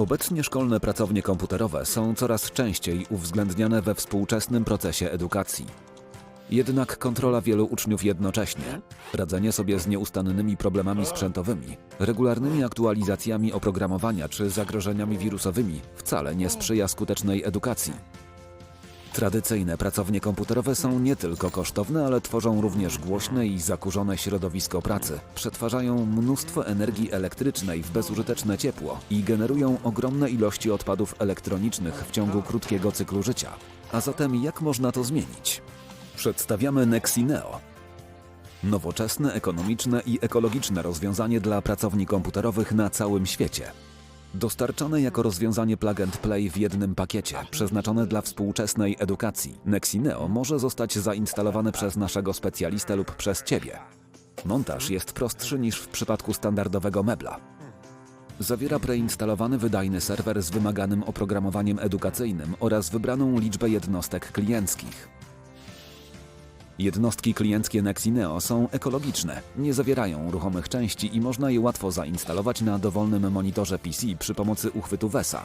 Obecnie szkolne pracownie komputerowe są coraz częściej uwzględniane we współczesnym procesie edukacji. Jednak kontrola wielu uczniów jednocześnie, radzenie sobie z nieustannymi problemami sprzętowymi, regularnymi aktualizacjami oprogramowania czy zagrożeniami wirusowymi wcale nie sprzyja skutecznej edukacji. Tradycyjne pracownie komputerowe są nie tylko kosztowne, ale tworzą również głośne i zakurzone środowisko pracy. Przetwarzają mnóstwo energii elektrycznej w bezużyteczne ciepło i generują ogromne ilości odpadów elektronicznych w ciągu krótkiego cyklu życia. A zatem jak można to zmienić? Przedstawiamy Nexineo. Nowoczesne, ekonomiczne i ekologiczne rozwiązanie dla pracowni komputerowych na całym świecie. Dostarczone jako rozwiązanie plug and play w jednym pakiecie, przeznaczone dla współczesnej edukacji, Nexineo może zostać zainstalowane przez naszego specjalistę lub przez Ciebie. Montaż jest prostszy niż w przypadku standardowego mebla. Zawiera preinstalowany wydajny serwer z wymaganym oprogramowaniem edukacyjnym oraz wybraną liczbę jednostek klienckich. Jednostki klienckie Nexineo są ekologiczne, nie zawierają ruchomych części i można je łatwo zainstalować na dowolnym monitorze PC przy pomocy uchwytu VESA.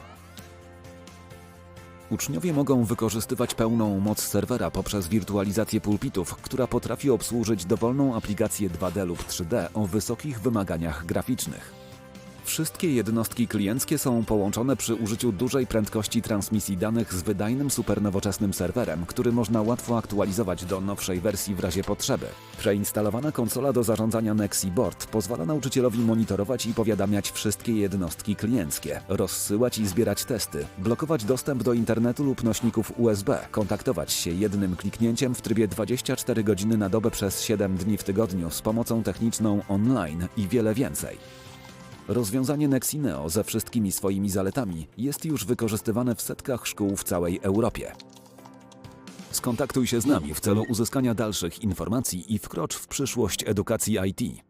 Uczniowie mogą wykorzystywać pełną moc serwera poprzez wirtualizację pulpitów, która potrafi obsłużyć dowolną aplikację 2D lub 3D o wysokich wymaganiach graficznych. Wszystkie jednostki klienckie są połączone przy użyciu dużej prędkości transmisji danych z wydajnym supernowoczesnym serwerem, który można łatwo aktualizować do nowszej wersji w razie potrzeby. Preinstalowana konsola do zarządzania Nexi Board pozwala nauczycielowi monitorować i powiadamiać wszystkie jednostki klienckie, rozsyłać i zbierać testy, blokować dostęp do internetu lub nośników USB, kontaktować się jednym kliknięciem w trybie 24 godziny na dobę przez 7 dni w tygodniu z pomocą techniczną online i wiele więcej. Rozwiązanie Nexineo ze wszystkimi swoimi zaletami jest już wykorzystywane w setkach szkół w całej Europie. Skontaktuj się z nami w celu uzyskania dalszych informacji i wkrocz w przyszłość edukacji IT.